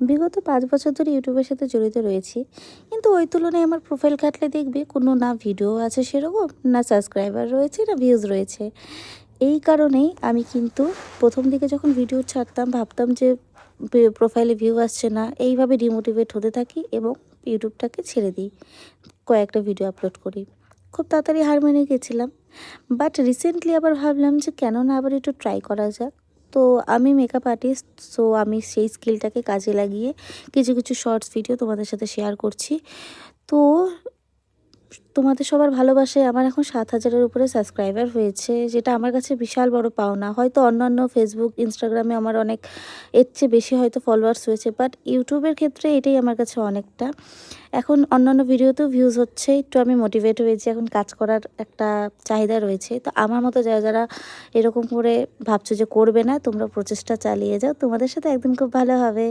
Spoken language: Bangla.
বিগত পাঁচ বছর ধরে ইউটিউবের সাথে জড়িত রয়েছি। কিন্তু ওই তুলনায় আমার প্রোফাইল ঘাটলে দেখবে কোনো না ভিডিও আছে সেরকম, না সাবস্ক্রাইবার রয়েছে, না ভিউজ রয়েছে। এই কারণেই আমি কিন্তু প্রথম দিকে যখন ভিডিও ছাড়তাম, ভাবতাম যে প্রোফাইলে ভিউ আসছে না। এইভাবে ডিমোটিভেট হতে থাকি এবং ইউটিউবটাকে ছেড়ে দিই, কয়েকটা ভিডিও আপলোড করি। খুব তাড়াতাড়ি হার মেনে গেছিলাম। বাট রিসেন্টলি আবার ভাবলাম যে কেন না আবার একটু ট্রাই করা যাক। তো আমি মেকআপ আর্টিস্ট সো আমি সেই স্কিলটাকে কাজে লাগিয়ে কিছু কিছু শর্টস ভিডিও তোমাদের সাথে শেয়ার করছি। তো তোমাদের সবার ভালোবাসায় আমার এখন সাত হাজারের উপরে সাবস্ক্রাইবার হয়েছে, যেটা আমার কাছে বিশাল বড় পাওনা। হয়তো অন্যান্য ফেসবুক ইনস্টাগ্রামে আমার অনেক, এর চেয়ে বেশি হয়তো ফলোয়ার্স হয়েছে বাট ইউটিউবের ক্ষেত্রে এটাই আমার কাছে অনেকটা। এখন অন্যান্য ভিডিওতেও ভিউজ হচ্ছে, একটু আমি মোটিভেট হয়েছি, এখন কাজ করার একটা চাহিদা রয়েছে। তো আমার মতো যারা যারা এরকম করে ভাবছ যে করবে না, তোমরা প্রচেষ্টা চালিয়ে যাও, তোমাদের সাথে একদিন খুব ভালো হবে।